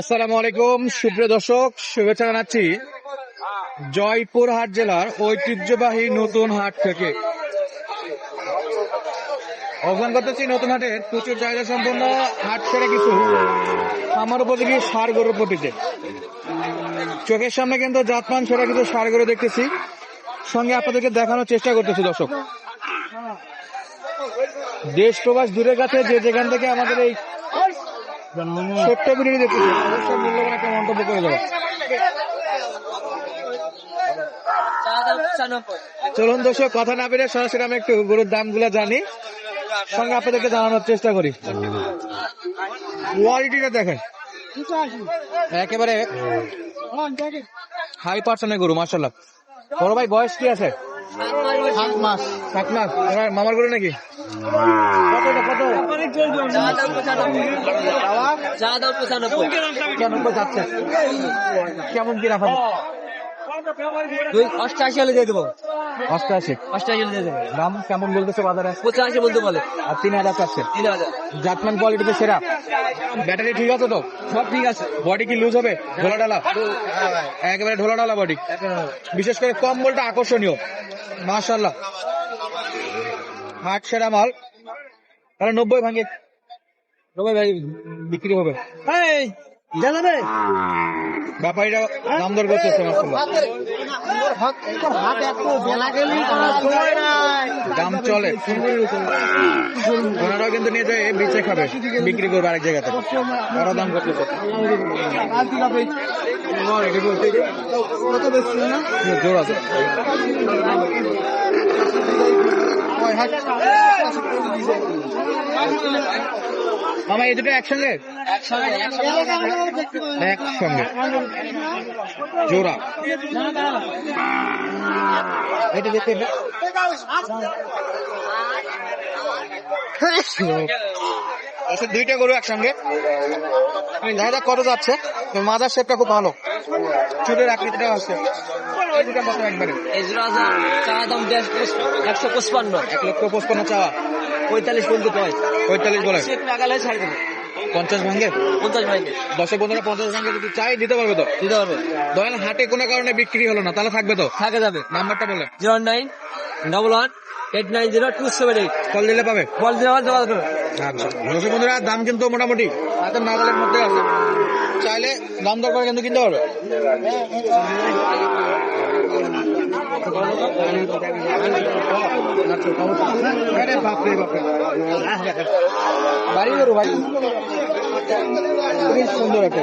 আসসালামু আলাইকুম, সুপ্রিয় দর্শক, শুভেচ্ছা জানাচ্ছি জয়পুরহাট জেলার ঐতিহ্যবাহী নতুন হাট থেকে। অবস্থান করতেছি নতুন হাটের প্রচুর চাহিদা সম্পন্ন হাট ছেড়ে কিছু আমার উপযোগী সার গরুর পটিতে। চোখের সামনে কিন্তু জাতমান সেরা কিছু সার গরু দেখতেছি। সঙ্গে আপনাদেরকে দেখানোর চেষ্টা করতেছি, দর্শক। দেশ প্রবাস দূরের কাছে যে যেখান থেকে আমাদের এই ছোট্ট ভিডিও দেখতেছি। অবশ্যই মূল্যবান একটা মন্তব্য করে দেবো। চলুন দর্শক, কথা না বেরিয়ে সরাসরি আমি একটু গরুর দামগুলা জানি। সঙ্গে আপনাদেরকে জানানোর চেষ্টা করি। কোয়ালিটিটা দেখেন। একেবারে হাই পার্সেন্টের গরু মার্শাল্লাহ বড় ভাই, বয়স কি আছে? সাত মাস। সাত মাস। এবার মামার গরু নাকি? কেমন কি রাখা অষ্টাশি হলে দিয়ে দেবো। অষ্টআশি অষ্টাশি হলে দিয়ে দেবো। দাম কেমন বলতেছে বাজারে? পঁচাশি বলতে বলে আর তিন হাজার চাচ্ছে তিন হাজার। জাতমান কোয়ালিটিতে সেরা। ব্যাটারি ঠিক আছে তো? সব ঠিক আছে। বডি কি লুজ হবে? ঢোলা ডালা একেবারে ঢোলা ডালা বডি বিশেষ করে কম্বলটা আকর্ষণীয়। মাশাল্লাহ হাট সেরা মাল। তাহলে নব্বই ভাঙে নব্বই ভাই বিক্রি হবে। ব্যাপারীরা দাম দর করতেছে দাম চলে। ওনারাও কিন্তু নিয়ে যায় বিচে খাবে বিক্রি করবে আরেক জায়গাতে। ওরা দাম করতেছে জোর আছে। মামা, এই দুটো একসঙ্গে? একসঙ্গে। জোড়া। এটা দেখতে আচ্ছা দুইটা গরু একসঙ্গে। দেখা যাক কত যাচ্ছে মাজার শেপটা খুব ভালো। চুলের আকৃতিটা আছে। এই দুটা কত একবারে চা দাম একশো পঁচপান্ন। এক লক্ষ পঁচপান্ন চাওয়া। পঁয়তাল্লিশ পর্যন্ত পাই পঁয়তাল্লিশ বলে। একটু ছাড় দেবো। পঞ্চাশ ভাঙ্গে পঞ্চাশ ভাইকে দশে পনেরো পঞ্চাশ ভাঙ্গে যদি চাই দিতে পারবে তো? দিতে পারবে। ধরেন হাটে কোনো কারণে বিক্রি হলো না তাহলে থাকবে তো? থাকে যাবে। নাম্বারটা বলে। Zero nine double one eight nine zero two seven eight. Call দিলে পাবে? বল দিলে দেওয়া যাবে আচ্ছা। দর্শক বন্ধুরা দাম কিন্তু মোটামুটি। হাতের নাগালের মধ্যে আছে। চাইলে দাম দর করে কিন্তু কিনতে পারবে। বাড়ি গরু ভাই। খুবই সুন্দর একটা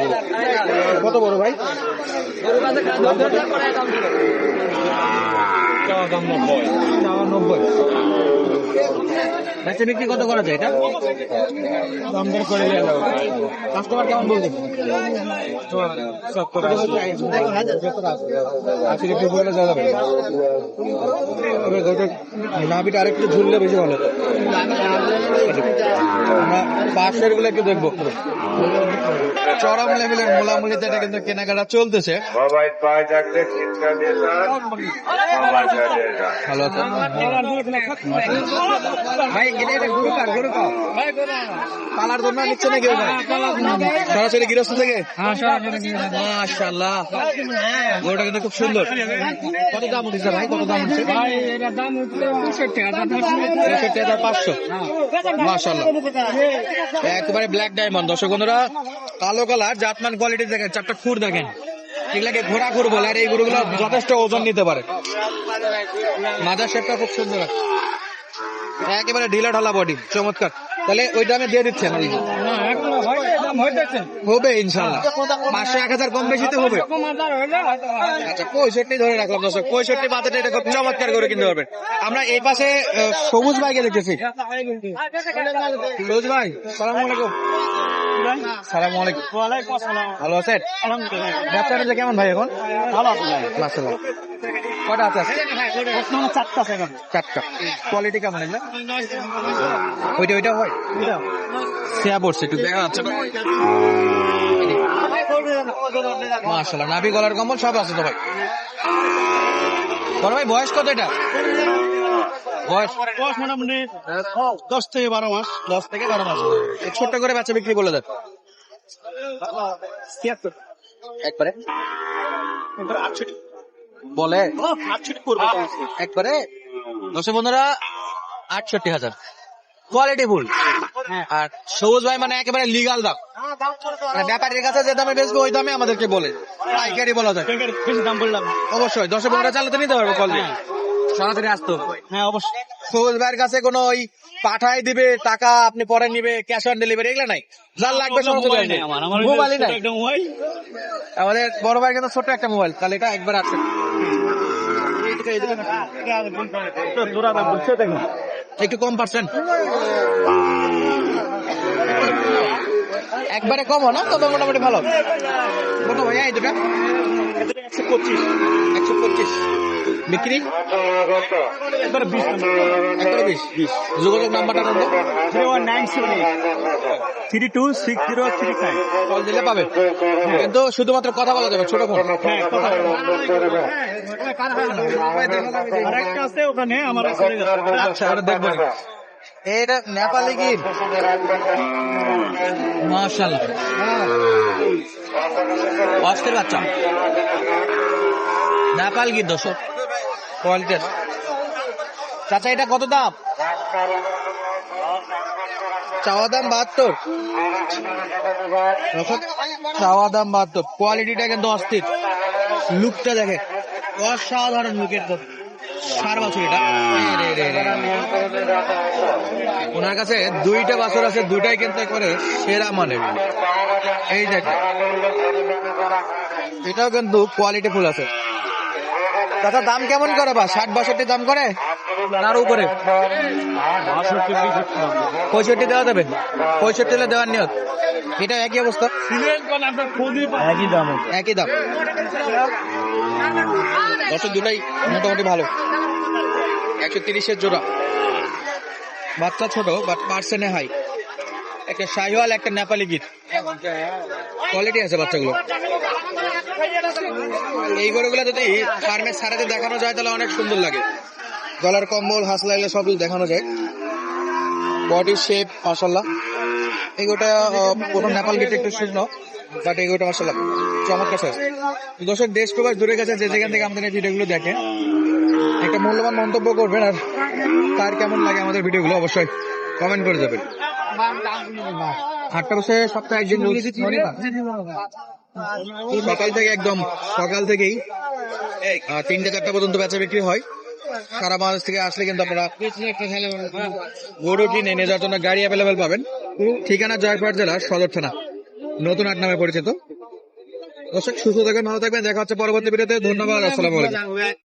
কত বড় ভাই? চাওয়া নব্বই বেচে বিক্রি কত করা যায় এটা? দাম দর করে কাস্টমার কেমন আশি। একটু যাবে। নাভিটা আরেকটু ঝুললে বেশি ভালো। আমরা পাশেরগুলো একটু দেখব। চরম লেভেলের মোলামুলিতে এটা কিন্তু কেনাকাটা চলতেছে। ভাই নিচ্ছে সরাসরি গৃহস্থ থেকে গরুটা কিন্তু খুব সুন্দর কত দাম উঠেছে ভাই কত দাম পাঁচশো মাশাল্লাহ একেবারে ব্ল্যাক ডায়মন্ড দর্শক বন্ধুরা কালো কালার জাতমান কোয়ালিটি দেখেন চারটা খুর দেখেন এগুলাকে ঘোড়া খুর বলে আর এই গরুগুলো যথেষ্ট ওজন নিতে পারে মাজার শেপটা খুব সুন্দর একেবারে ঢিলা ঢালা বডি চমৎকার। তাহলে ওই দামে দিয়ে দিচ্ছেন হবে ইনশাল্লাহ। পাঁচশো এক হাজার কম বেশিতে হবে। আচ্ছা পঁয়ষট্টি ধরে রাখলাম দর্শক। পঁয়ষট্টি বাজারে এটা খুব চমৎকার করে কিনতে পারবেন। আমরা এই পাশে সবুজ ভাইকে দেখতেছি। সবুজ ভাই সালাম আলাইকুম। সালাম আলাইকুম। ভালো আছেন? ব্যবসা কেমন ভাই এখন? মাশাআল্লাহ। কটা আছে? আজকে? চারটা কোয়ালিটি কেমন এগুলো? ওইটা ওইটা হয়? সেয়া পড়ছে একটু দেখা যাচ্ছে। নাভি গলার কম্বল সব আছে তো ভাই। বড় ভাই বয়স কত এটা? বয়স? বয়স মোটামুটি দশ থেকে বারো মাস। দশ থেকে বারো মাস। ছোট্ট করে বাচ্চা বিক্রি বলে দেন। একবারে। বলে একবারে দর্শক বন্ধুরা আটষট্টি হাজার। কোয়ালিটি ফুল আর সবুজ ভাই মানে একেবারে লিগাল দাম। মানে ব্যাপারীর কাছে যে দামে বেচবে ওই দামে আমাদেরকে বলে। পাইকারি বলা যায়। দাম বললাম অবশ্যই। দশ পনেরো চালাতে নিতে পারব কল দিয়ে সরাসরি আসতো হ্যাঁ অবশ্যই। সবুজ ভাইয়ের কাছে কোনো ওই পাঠাই দিবে টাকা আপনি পরে নিবে ক্যাশ অন ডেলিভারি এগুলো নাই। যার লাগবে। মোবাইলই নাই আমাদের বড় ভাই কিন্তু ছোট একটা মোবাইল তাহলে এটা একবার আছে একটু কম পারছেন একবারে কম না, তবে মোটামুটি ভালো। কত ভাইয়া, এই দুটা? একশো পঁচিশ। একশো পঁচিশ। বিক্রি? একবারে বিশ। যোগাযোগ নাম্বারটা zero one nine seven three two six zero three five. Call দিলে পাবে। কিন্তু শুধুমাত্র কথা বলা যাবে ছোট ফোন। হ্যাঁ কথা আর আছে ওখানে আমার আচ্ছা ওটা দেখব এটা নেপালি গির অস্থির বাচ্চা। নেপাল গির দর্শক? কোয়ালিটির। চাচা, এটা কত দাম? চাওয়া দাম বাহাত্তর। চাওয়া দাম বাহাত্তর। কোয়ালিটিটা কিন্তু অস্থির। লুকটা দেখে অসাধারণ লুকের তো। সার বছর এটা। ওনার কাছে দুইটা বাছর আছে, দুইটাই কিন্তু করে সেরা মানে এই দেখ এটাও কিন্তু কোয়ালিটি ফুল আছে। দাদা দাম কেমন করে বা? ষাট বাষট্টি দাম করে? তার উপরে। পঁয়ষট্টি দেওয়া যাবে। পঁয়ষট্টি হলে দেওয়ার নিয়ত। এটা একই অবস্থা? একই দাম একই দাম। বছর দুটাই মোটামুটি ভালো। একশো তিরিশের জোড়া। বাচ্চা ছোট বাট পার্সেন্টে হাই একটা শাহিওয়াল একটা নেপালি গীত। কোয়ালিটি আছে বাচ্চাগুলো। এই গরুগুলো যদি ফার্মের সারাতে দেখানো যায়, তাহলে অনেক সুন্দর লাগে। গলার কম্বল হাঁস লাগলে সব দেখানো যায়। বডি শেপ মাসাল্লাহ এগুলোটা প্রথম নেপাল গেটে একটু শুকনো বাট এগুলোটা মাসাল্লাহ চমৎকার সাইজ দর্শক, দেশ প্রবাস দূরে গেছে, যে যেখান থেকে আমাদের এই ভিডিওগুলো দেখে। একটা মূল্যবান মন্তব্য করবেন, আর তার কেমন লাগে আমাদের ভিডিওগুলো অবশ্যই কমেন্ট করে যাবেন। হাটটা বসে সপ্তাহে একদিন সকাল থেকে একদম সকাল থেকেই তিনটে চারটা পর্যন্ত বেচা বিক্রি হয়। সারা বাংলাদেশ থেকে আসলে কিন্তু আপনারা গরু কিনে নিয়ে যাওয়ার জন্য গাড়ি অ্যাভেলেবেল পাবেন। ঠিকানা জয়পুরহাট জেলার সদর থানা। নতুন হাট নামে পরিচিত। দর্শক সুস্থ থাকবেন ভালো থাকবেন। দেখা হচ্ছে পরবর্তী ভিডিওতে। ধন্যবাদ আসসালামু আলাইকুম।